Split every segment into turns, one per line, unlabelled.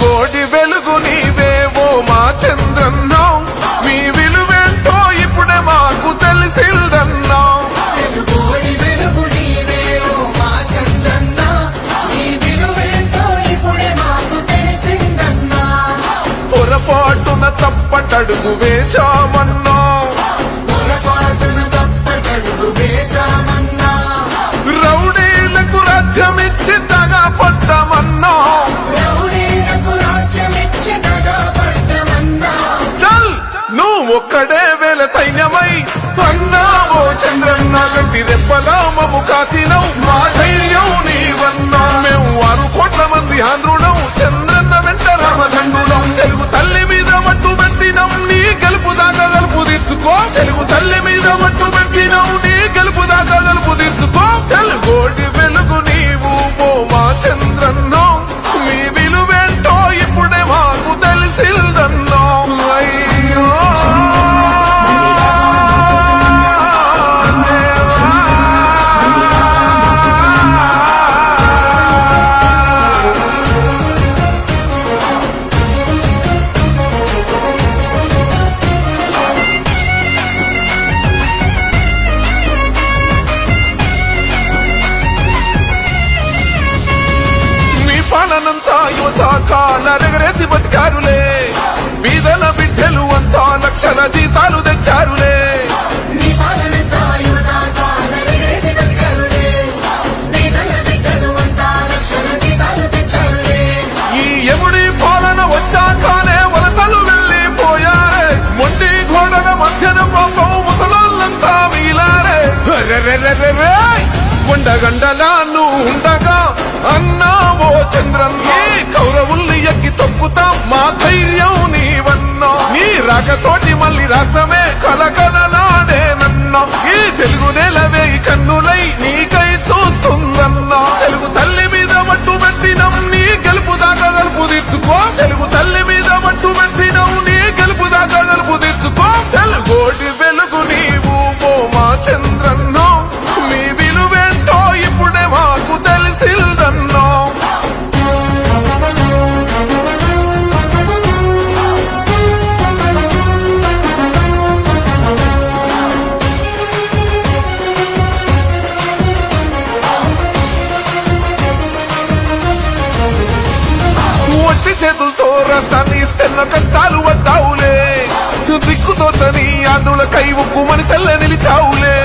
గోడి వెలుగు నీవేవో మా చంద్రన్నాం మీ విలువేంటో ఇప్పుడే మాకు తెలిసిందన్నాం. పొరపాటున తప్పటడుగు వేశామన్నా. సైన్యమై అన్నావో చంద్రన్న గట్టి రెప్పలా మము మా ధైర్యం నీవన్నా మేము ఆరు కోట్ల మంది ఆంధ్రులం. చంద్రన్న వెంట రామదండులం. తెలుగు తల్లి మీద మట్టు పెట్టినం. నీ గెలుపు దాకా గలుపు తీర్చుకో. తెలుగు తల్లి మీద మట్టు పెట్టినం. నీ గెలుపు దాకా గలుపు తీర్చుకో. తెలుగోటి వెలుగు నీవు. కాలరెగరేసి బతికారులే. బీదల బిడ్డలు అంతా లక్షల జీతాలు తెచ్చారులే. ఈ ఎముడి పాలన వచ్చాకనే వలసలు వెళ్ళిపోయారే. మొండి గోడల మధ్యన పాపం ముసలాళ్ళంతా! కొండగండలా నువ్వు ఉండగా అన్నావో చంద్రన్న. తోటి మళ్ళీ రాష్ట్రమే ఒట్టి చేతులతో రాష్ట్రాన్ని ఇస్తున్న కష్టాలు వద్దావులే. దిక్కుతోచని ఆంధ్రుల కై ఉక్కు మనిషల్ల నిలిచావులే.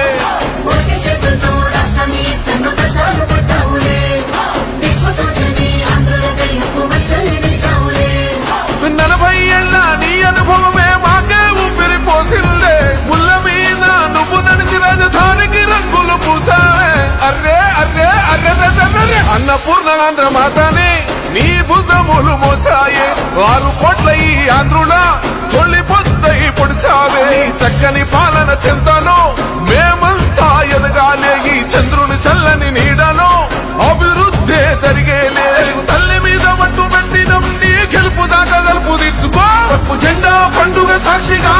నలభై ఏళ్ళ నీ అనుభవమే మాకే ఊపిరి పోసిందే ముళ్ళ మీద నువ్వు నడిచి రాజధానికి రంగులు పూసావే. అర్రే అర్రే అర్రే అన్నపూర్ణ మాతని నీ భుజములు మోసాయే. ఆరు కోట్ల ఈ ఆంధ్రుల తొలి పొద్దై పొడిచావే. చక్కని పాలన చింతలో మేమంతా ఎదగాలే. ఈ చంద్రుని చల్లని నీడలో అభివృద్ధి జరిగేలే. తెలుగు తల్లి మీద మట్టు పెట్టినం నీ గెలుపు దాకా గెలుపు తీర్చుకో. పసుపు జెండా పండుగ సాక్షిగా